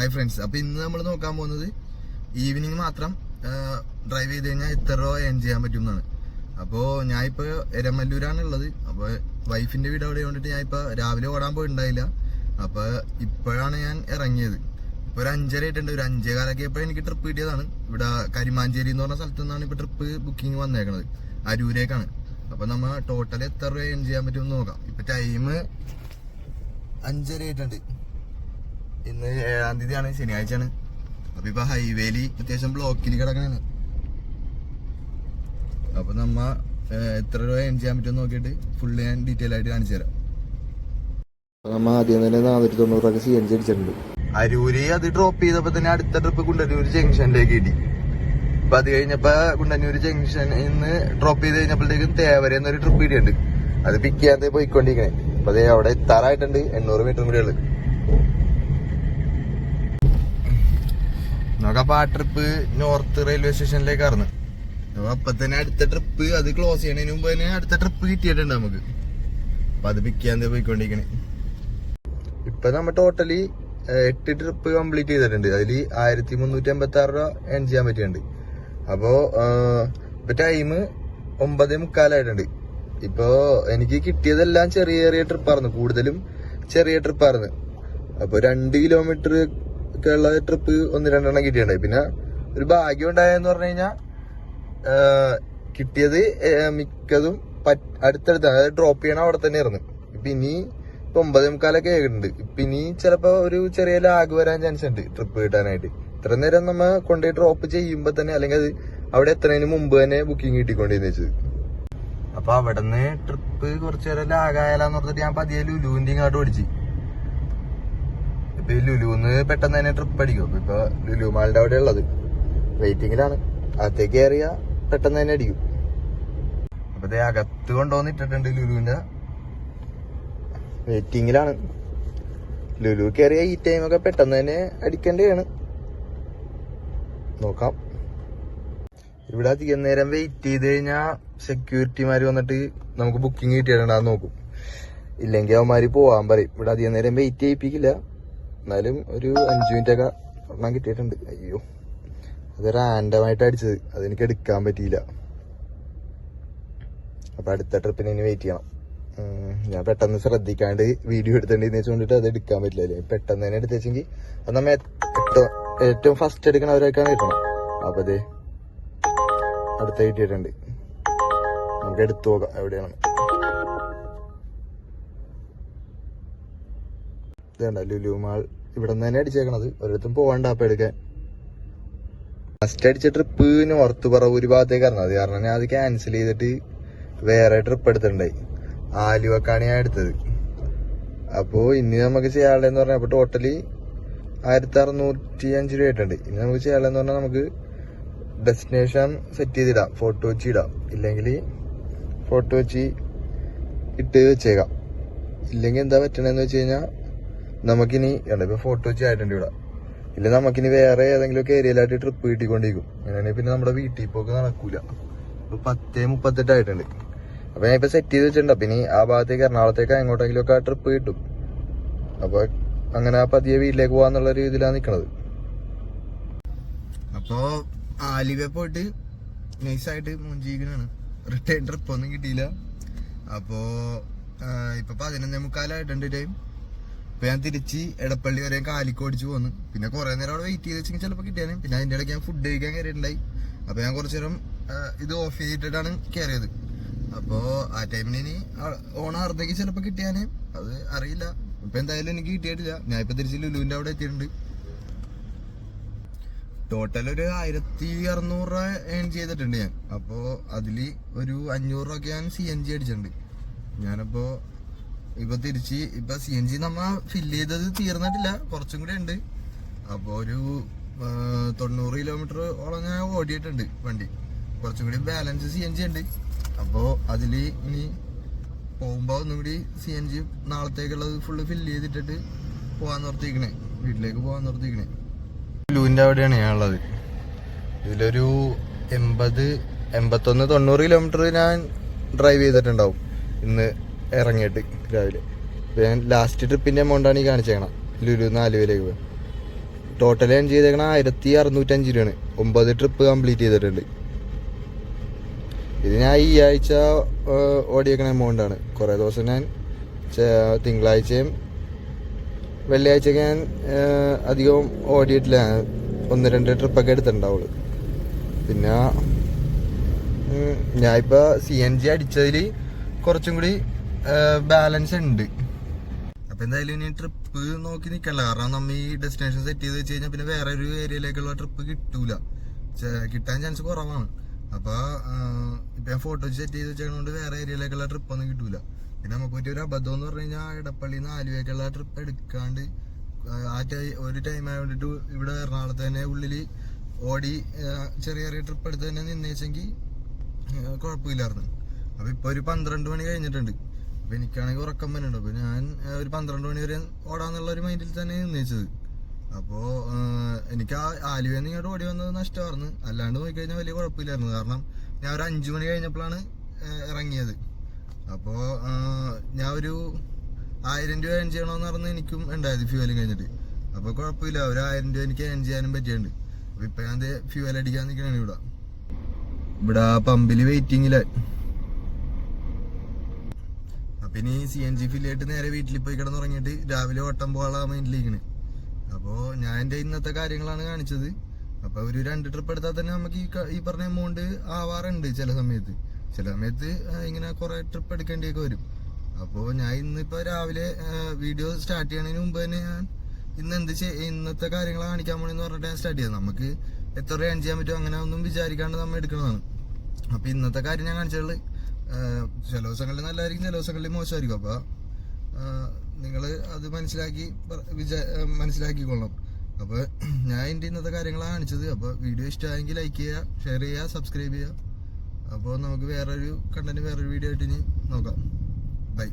Hi friends അപ്പൊ ഇന്ന് നമ്മൾ നോക്കാൻ പോകുന്നത് ഈവനിങ് മാത്രം ഡ്രൈവ് ചെയ്ത് കഴിഞ്ഞാൽ എത്ര രൂപ ഏൺ ചെയ്യാൻ പറ്റും എന്നാണ് അപ്പോൾ ഞാൻ ഇപ്പോൾ എരമല്ലൂരാണ് ഉള്ളത് അപ്പോൾ വൈഫിന്റെ വീട് അവിടെ കൊണ്ടിട്ട് ഞാൻ ഇപ്പോൾ രാവിലെ ഓടാൻ പോയിട്ടുണ്ടായില്ല. അപ്പോൾ ഇപ്പോഴാണ് ഞാൻ ഇറങ്ങിയത്. ഇപ്പോൾ ഒരു അഞ്ചര ആയിട്ടുണ്ട്. ഒരു അഞ്ചേ കാലൊക്കെ ഇപ്പോൾ എനിക്ക് ട്രിപ്പ് കിട്ടിയതാണ്. ഇവിടെ കരിമാഞ്ചേരി എന്ന് പറഞ്ഞ സ്ഥലത്തു നിന്നാണ് ഇപ്പോൾ ട്രിപ്പ് ബുക്കിംഗ് വന്നേക്കണത്. അരൂരേക്കാണ്. അപ്പോൾ നമ്മൾ ടോട്ടൽ എത്ര രൂപ ഏൺ ചെയ്യാൻ പറ്റുമെന്ന് നോക്കാം. ഇപ്പോൾ ടൈം അഞ്ചര ആയിട്ടുണ്ട്. ഇന്ന് ഏഴാം തീയതിയാണ് ശനിയാഴ്ചയാണ്. അപ്പൊ ഇപ്പൊ ഹൈവേലി അത്യാവശ്യം ബ്ലോക്കിൽ കിടക്കണാണ്. അപ്പൊ നമ്മ എത്ര രൂപ എൻ ചെയ്യാൻ പറ്റും നോക്കിയിട്ട് ഫുള്ള് ഞാൻ ഡീറ്റെയിൽ ആയിട്ട് കാണിച്ചു തരാം. നമ്മ ആദ്യം തന്നെ നാനൂറ്റി തൊണ്ണൂറ് രൂപ സി എൻ ജി അടിച്ചിട്ടുണ്ട്. അരൂര് അത് ഡ്രോപ്പ് ചെയ്തപ്പോ തന്നെ അടുത്ത ട്രിപ്പ് കുണ്ടന്നൂർ ജംഗ്ഷനിലേക്ക് കിട്ടി. അപ്പൊ അത് കഴിഞ്ഞപ്പോ കുണ്ടന്നൂർ ജംഗ്ഷനിൽ നിന്ന് ഡ്രോപ്പ് ചെയ്ത് കഴിഞ്ഞപ്പോഴത്തേക്കും തേവര എന്നൊരു ട്രിപ്പ് ഇടിയുണ്ട് അത് പിക്ക് ചെയ്യാതെ പോയിക്കൊണ്ടിരിക്കണേ. അപ്പൊ അതേ അവിടെ എത്താറായിട്ടുണ്ട് എണ്ണൂറ് മീറ്റർ കൂടി ഉള്ളത് നോക്കപ്പോ ആ ട്രിപ്പ് നോർത്ത് റെയിൽവേ സ്റ്റേഷനിലേക്കായിരുന്നു അപ്പൊ തന്നെ അടുത്ത ട്രിപ്പ് അത് ക്ലോസ് ചെയ്യണതിന് മുമ്പ് തന്നെ അടുത്ത ട്രിപ്പ് കിട്ടിയിട്ടുണ്ട് നമുക്ക്. അപ്പൊ അത് പിക്ക് ചെയ്യാൻ പോയിക്കൊണ്ടിരിക്കണേ. ഇപ്പൊ നമ്മ ടോട്ടലി എട്ട് ട്രിപ്പ് കംപ്ലീറ്റ് ചെയ്തിട്ടുണ്ട്. അതിൽ ആയിരത്തി മുന്നൂറ്റി അമ്പത്തി ആറ് രൂപ ഏൺ ചെയ്യാൻ പറ്റിയിട്ടുണ്ട്. അപ്പോ ആ, ഇപ്പൊ ടൈം ഒമ്പതേ മുക്കാലായിട്ടുണ്ട്. ഇപ്പോ എനിക്ക് കിട്ടിയതെല്ലാം ചെറിയ ചെറിയ ട്രിപ്പായിരുന്നു കൂടുതലും ചെറിയ ട്രിപ്പായിരുന്നു അപ്പൊ രണ്ട് കിലോമീറ്റർ ഉള്ള ട്രിപ്പ് ഒന്ന് രണ്ടെണ്ണം കിട്ടിയിട്ടുണ്ടായി പിന്നെ ഒരു ഭാഗ്യം ഉണ്ടായെന്ന് പറഞ്ഞു കഴിഞ്ഞാൽ കിട്ടിയത് മിക്കതും അടുത്തടുത്ത് അതായത് ഡ്രോപ്പ് ചെയ്യണം അവിടെ തന്നെ ആയിരുന്നു ഇപ്പൊ ഇനി ഇപ്പൊ ഒമ്പതേ മുക്കാലൊക്കെ ആയിട്ടുണ്ട്. ഇപ്പൊ ഇനി ചിലപ്പോ ഒരു ചെറിയ ലാഗ് വരാൻ ചാൻസ് ഉണ്ട് ട്രിപ്പ് കിട്ടാനായിട്ട്. ഇത്ര നേരം നമ്മ കൊണ്ടുപോയി ഡ്രോപ്പ് ചെയ്യുമ്പോ തന്നെ അല്ലെങ്കിൽ അത് അവിടെ എത്തുന്നതിന് മുമ്പ് തന്നെ ബുക്കിംഗ് കിട്ടിക്കൊണ്ടിരുന്ന വെച്ചത്. അപ്പൊ അവിടെ നിന്ന് ട്രിപ്പ് കുറച്ചു നേരം ലാഗായാലെന്ന് പറഞ്ഞിട്ട് ഞാൻ പതിയെ ലുലുവിന്റെ ഇങ്ങോട്ട് ഓടിച്ചു. ഇപ്പൊ ഈ ലുലുന്ന് പെട്ടെന്ന് തന്നെ ട്രിപ്പ് അടിക്കും. ഇപ്പൊ ലുലു മാളിന്റെ അവിടെ ഉള്ളത് വെയിറ്റിംഗിലാണ് അകത്തേക്ക് കയറിയ പെട്ടെന്ന് തന്നെ അടിക്കും. അപ്പൊ ദേ അകത്ത് കൊണ്ടുവന്നിട്ടിട്ടുണ്ട് ലുലുവിന്റെ വെയിറ്റിംഗിലാണ് ലുലു കയറിയ ഈ ടൈമൊക്കെ പെട്ടെന്ന് തന്നെ അടിക്കേണ്ടതാണ്. നോക്കാം. ഇവിടെ അധികം നേരം വെയിറ്റ് ചെയ്ത് കഴിഞ്ഞാൽ സെക്യൂരിറ്റിമാര് വന്നിട്ട് നമുക്ക് ബുക്കിംഗ് കിട്ടിയിട്ടുണ്ടാകും നോക്കും. ഇല്ലെങ്കിൽ അവന്മാര് പോവാൻ പറയും. ഇവിടെ അധികം നേരം വെയിറ്റ് ചെയ്യിപ്പിക്കില്ല. എന്നാലും ഒരു അഞ്ചു മിനിറ്റ് ഒക്കെ ഒരെണ്ണം കിട്ടിയിട്ടുണ്ട്. അയ്യോ. അത് റാൻഡമായിട്ട് അടിച്ചത്. അതെനിക്ക് എടുക്കാൻ പറ്റിയില്ല. അപ്പൊ അടുത്ത ട്രിപ്പിന് ഇനി വെയിറ്റ് ചെയ്യണം. ഞാൻ പെട്ടെന്ന് ശ്രദ്ധിക്കാണ്ട് വീഡിയോ എടുത്തേണ്ടെന്ന് വെച്ചുകൊണ്ടിട്ട് അത് എടുക്കാൻ പറ്റില്ല പെട്ടെന്ന് തന്നെ എടുത്തുവെച്ചെങ്കിൽ അത് നമ്മ ഏറ്റവും ഫസ്റ്റ് എടുക്കണവരൊക്കെയാണ് കിട്ടണം. അപ്പൊ അതെ അടുത്ത കിട്ടിയിട്ടുണ്ട്. നമുക്ക് എടുത്തു നോക്കാം എവിടെയാണ് ഇതേണ്ട ലുലുമാൾ ഇവിടെ നിന്ന് തന്നെ അടിച്ചേക്കണത്. ഒരിടത്തും പോകണ്ട അപ്പം എടുക്കാൻ ഫസ്റ്റ് അടിച്ച ട്രിപ്പ് നോർത്ത് പറവൂര് ഭാഗത്തേക്കായിരുന്നു അത് കാരണം ഞാൻ അത് ക്യാൻസൽ ചെയ്തിട്ട് വേറെ ട്രിപ്പ് എടുത്തിട്ടുണ്ടായി. ആലുവക്കാണ് ഞാൻ എടുത്തത്. അപ്പോൾ ഇനി നമുക്ക് ചെയ്യാനുള്ളതെന്ന് പറഞ്ഞാൽ അപ്പൊ ടോട്ടലി ആയിരത്തി അറുന്നൂറ്റി അഞ്ച് രൂപ ആയിട്ടുണ്ട്. ഇനി നമുക്ക് ചെയ്യാനുള്ളതെന്ന് പറഞ്ഞാൽ നമുക്ക് ഡെസ്റ്റിനേഷൻ സെറ്റ് ചെയ്തിടാം. ഫോട്ടോ വെച്ച് ഇടാം. ഇല്ലെങ്കിൽ ഫോട്ടോ വെച്ച് ഇട്ട് വെച്ചേക്കാം. ഇല്ലെങ്കിൽ എന്താ പറ്റണെന്ന് വെച്ച് കഴിഞ്ഞാൽ നമുക്കിനി ഉണ്ട് ഇപ്പൊ ഫോട്ടോ വെച്ച് ആയിട്ടുണ്ട് ഇവിടെ. ഇല്ല നമുക്കിനി വേറെ ഏതെങ്കിലും ഒക്കെ ഏരിയയിലായിട്ട് ട്രിപ്പ് കിട്ടിക്കൊണ്ടിരിക്കും. അങ്ങനെയാണെങ്കിൽ പിന്നെ നമ്മുടെ വീട്ടിൽ പോക്ക് നടക്കൂല. ഇപ്പൊ പത്തേ മുപ്പത്തെട്ട് ആയിട്ടുണ്ട്. അപ്പൊ ഞാൻ ഇപ്പൊ സെറ്റ് ചെയ്ത് വെച്ചിട്ടുണ്ട്. പിന്നെ ആ ഭാഗത്തേക്ക് എറണാകുളത്തേക്ക് എങ്ങോട്ടെങ്കിലും ഒക്കെ ആ ട്രിപ്പ് കിട്ടും. അപ്പൊ അങ്ങനെ ആ പതിയെ വീട്ടിലേക്ക് പോവാന്നുള്ള രീതിയിലാണ് നിക്കണത്. അപ്പോ ആലിവ പോയിട്ട് നൈസായിട്ട് മുഞ്ചിരിക്കണാണ്. റിട്ടേൺ ട്രിപ്പ് ഒന്നും കിട്ടിയില്ല. അപ്പോ ഇപ്പൊ പതിനൊന്നേ മുക്കാലായിട്ടുണ്ട്. ടൈം ഇപ്പൊ ഞാൻ തിരിച്ച് ഇടപ്പള്ളി വരെ കാലിക്ക് ഓടിച്ചു പോന്നു. പിന്നെ കുറെ നേരം അവിടെ വെയിറ്റ് ചെയ്ത് വെച്ചെങ്കിൽ ചിലപ്പോൾ കിട്ടിയാലും പിന്നെ അതിന്റെ ഇടയ്ക്ക് ഞാൻ ഫുഡ് കഴിക്കാൻ കയറിയിട്ടുണ്ടായി അപ്പൊ ഞാൻ കുറച്ചു നേരം ഇത് ഓഫ് ചെയ്തിട്ടാണ് കയറിയത് അപ്പോ ആ ടൈമിന് ഇനി ഓൺ ആർന്നേക്ക് ചിലപ്പോൾ കിട്ടിയാന്. അത് അറിയില്ല. ഇപ്പൊ എന്തായാലും എനിക്ക് കിട്ടിയിട്ടില്ല. ഞാൻ ഇപ്പൊ തിരിച്ച് ലുലുവിന്റെ അവിടെ എത്തിയിട്ടുണ്ട്. ടോട്ടൽ ഒരു ആയിരത്തി അറുന്നൂറ് രൂപ ഏൺ ചെയ്തിട്ടുണ്ട് ഞാൻ. അപ്പോ അതിൽ ഒരു അഞ്ഞൂറ് രൂപ ഞാൻ സി എൻ ജി അടിച്ചിട്ടുണ്ട്. ഞാനപ്പോ ഇപ്പൊ തിരിച്ച് ഇപ്പൊ സി എൻ ജി നമ്മ ഫില്ല് ചെയ്തത് തീർന്നിട്ടില്ല. കുറച്ചും കൂടെ ഉണ്ട്. അപ്പൊ ഒരു തൊണ്ണൂറ് കിലോമീറ്റർ ഓളം ഞാൻ ഓടിയിട്ടുണ്ട് വണ്ടി. കുറച്ചും കൂടി ബാലൻസ് സി എൻ ജി ഉണ്ട്. അപ്പോ അതിൽ ഇനി പോകുമ്പോ ഒന്നും കൂടി സി എൻ ജി നാളത്തേക്കുള്ളത് ഫുള്ള് ഫില്ല് ചെയ്തിട്ടിട്ട് പോവാൻ നിർത്തിക്കണേ വീട്ടിലേക്ക് പോവാൻ നിർത്തിക്കണേ ലുവിന്റെ അവിടെയാണ് ഞാൻ ഉള്ളത്. ഇതിലൊരു എൺപത് എൺപത്തൊന്ന് തൊണ്ണൂറ് കിലോമീറ്റർ ഞാൻ ഡ്രൈവ് ചെയ്തിട്ടുണ്ടാവും. ഇന്ന് ഇറങ്ങിയിട്ട് രാവിലെ. അപ്പോൾ ഞാൻ ലാസ്റ്റ് ട്രിപ്പിന്റെ എമൗണ്ടാണ് ഈ കാണിച്ചേക്കണം ലുലു നാലുവിലേക്ക് പോയി ടോട്ടൽ ഞാൻ ചെയ്തേക്കണ ആയിരത്തി അറുന്നൂറ്റഞ്ച് രൂപയാണ്. ഒമ്പത് ട്രിപ്പ് കംപ്ലീറ്റ് ചെയ്തിട്ടുണ്ട്. ഇത് ഞാൻ ഈ ആഴ്ച ഓടിയേക്കണ എമൗണ്ടാണ് കുറേ ദിവസം ഞാൻ തിങ്കളാഴ്ചയും വെള്ളിയാഴ്ചയൊക്കെ ഞാൻ അധികം ഓടിയിട്ടില്ല. ഒന്ന് രണ്ട് ട്രിപ്പൊക്കെ എടുത്തിട്ടുണ്ടാവുള്ളൂ. പിന്നെ ഞാനിപ്പോൾ സി എൻ ജി അടിച്ചതിൽ കുറച്ചും കൂടി ബാലൻസ് ഉണ്ട്. അപ്പൊ എന്തായാലും ഇനി ട്രിപ്പ് നോക്കി നിക്കല്ല കാരണം നമ്മ ഈ ഡെസ്റ്റിനേഷൻ സെറ്റ് ചെയ്ത് വെച്ച് കഴിഞ്ഞാൽ പിന്നെ വേറെ ഒരു ഏരിയയിലേക്കുള്ള ട്രിപ്പ് കിട്ടൂല. കിട്ടാൻ ചാൻസ് കുറവാണ്. അപ്പൊ ഇപ്പൊ ഞാൻ ഫോട്ടോ സെറ്റ് ചെയ്ത് വെച്ചതുകൊണ്ട് വേറെ ഏരിയയിലേക്കുള്ള ട്രിപ്പ് ഒന്നും കിട്ടൂല. പിന്നെ നമുക്ക് പറ്റിയ ഒരു അബദ്ധം എന്ന് പറഞ്ഞു കഴിഞ്ഞാൽ ഇടപ്പള്ളി നാലുവേക്കുള്ള ട്രിപ്പ് എടുക്കാണ്ട് ആ ടൈ ഒരു ടൈം ആയതുകൊണ്ടിട്ട് ഇവിടെ എറണാകുളത്ത് തന്നെ ഉള്ളിൽ ഓടി ചെറിയ ചെറിയ ട്രിപ്പ് എടുത്ത് തന്നെ നിന്നേച്ചെങ്കിൽ കുഴപ്പമില്ലായിരുന്നു. അപ്പൊ ഇപ്പൊ ഒരു പന്ത്രണ്ട് മണി കഴിഞ്ഞിട്ടുണ്ട്. അപ്പൊ എനിക്കാണെങ്കിൽ ഉറക്കം വരുന്നുണ്ട് അപ്പൊ ഞാൻ ഒരു പന്ത്രണ്ട് മണി വരെ ഓടാന്നുള്ള ഒരു മൈൻഡിൽ തന്നെ നിന്നേച്ചത്. അപ്പോ എനിക്ക് ആ ആലുവയിൽ നിന്ന് ഇങ്ങോട്ട് ഓടി വന്നത് നഷ്ടമായിരുന്നു. അല്ലാണ്ട് നോക്കിക്കഴിഞ്ഞാൽ വലിയ കുഴപ്പമില്ലായിരുന്നു. കാരണം ഞാൻ ഒരു അഞ്ചു മണി കഴിഞ്ഞപ്പോഴാണ് ഇറങ്ങിയത്. അപ്പോ ഞാൻ ഒരു ആയിരം രൂപ ഏൺ ചെയ്യണമെന്ന് പറഞ്ഞ് എനിക്കും ഉണ്ടായത് ഫ്യൂവലും കഴിഞ്ഞിട്ട്. അപ്പൊ കുഴപ്പമില്ല. ഒരു ആയിരം രൂപ എനിക്ക് ഏൺ ചെയ്യാനും പറ്റിയുണ്ട് അപ്പൊ ഇപ്പൊ ഞാൻ ഫ്യൂവൽ അടിക്കാൻ നിൽക്കണേ ഇവിടെ. ഇവിടെ പമ്പിൽ വെയിറ്റിംഗിൽ അപ്പൊ ഇനി സി എൻ ജി ഫില്ലായിട്ട് നേരെ വീട്ടിൽ പോയി കിടന്നുറങ്ങിയിട്ട് രാവിലെ ഓട്ടം പോകാനുള്ള മൈൻഡിലിരിക്കണ് അപ്പോ ഞാൻ എന്റെ ഇന്നത്തെ കാര്യങ്ങളാണ് കാണിച്ചത്. അപ്പോൾ ഒരു രണ്ട് ട്രിപ്പ് എടുത്താൽ തന്നെ നമുക്ക് ഈ ഈ പറഞ്ഞ എമൗണ്ട് ആവാറുണ്ട് ചില സമയത്ത്. ചില സമയത്ത് ഇങ്ങനെ കുറേ ട്രിപ്പ് എടുക്കേണ്ടിയൊക്കെ വരും. അപ്പോൾ ഞാൻ ഇന്നിപ്പോൾ രാവിലെ വീഡിയോ സ്റ്റാർട്ട് ചെയ്യണതിന് മുമ്പ് തന്നെ ഞാൻ ഇന്ന് എന്ത് ഇന്നത്തെ കാര്യങ്ങൾ കാണിക്കാൻ പോണെന്ന് പറഞ്ഞിട്ട് ഞാൻ സ്റ്റാർട്ട് ചെയ്തത്. നമുക്ക് എത്ര റേഞ്ച് ചെയ്യാൻ പറ്റും അങ്ങനെ ഒന്നും വിചാരിക്കാണ്ട് നമ്മൾ എടുക്കുന്നതാണ്. അപ്പോൾ ഇന്നത്തെ കാര്യം ഞാൻ കാണിച്ചുള്ളത് ചില ദിവസങ്ങളിൽ നല്ലതായിരിക്കും ചില ദിവസങ്ങളിൽ മോശമായിരിക്കും. അപ്പൊ നിങ്ങൾ അത് മനസ്സിലാക്കി വിചാ മനസ്സിലാക്കിക്കൊള്ളണം. അപ്പൊ ഞാൻ എന്റെ ഇന്നത്തെ കാര്യങ്ങളാണ് കാണിച്ചത്. അപ്പൊ വീഡിയോ ഇഷ്ടമായെങ്കിൽ ലൈക്ക് ചെയ്യുക ഷെയർ ചെയ്യുക സബ്സ്ക്രൈബ് ചെയ്യുക. അപ്പോൾ നമുക്ക് വേറൊരു കണ്ടന്റ് വേറൊരു വീഡിയോ ആയിട്ട് ഇനി നോക്കാം. ബൈ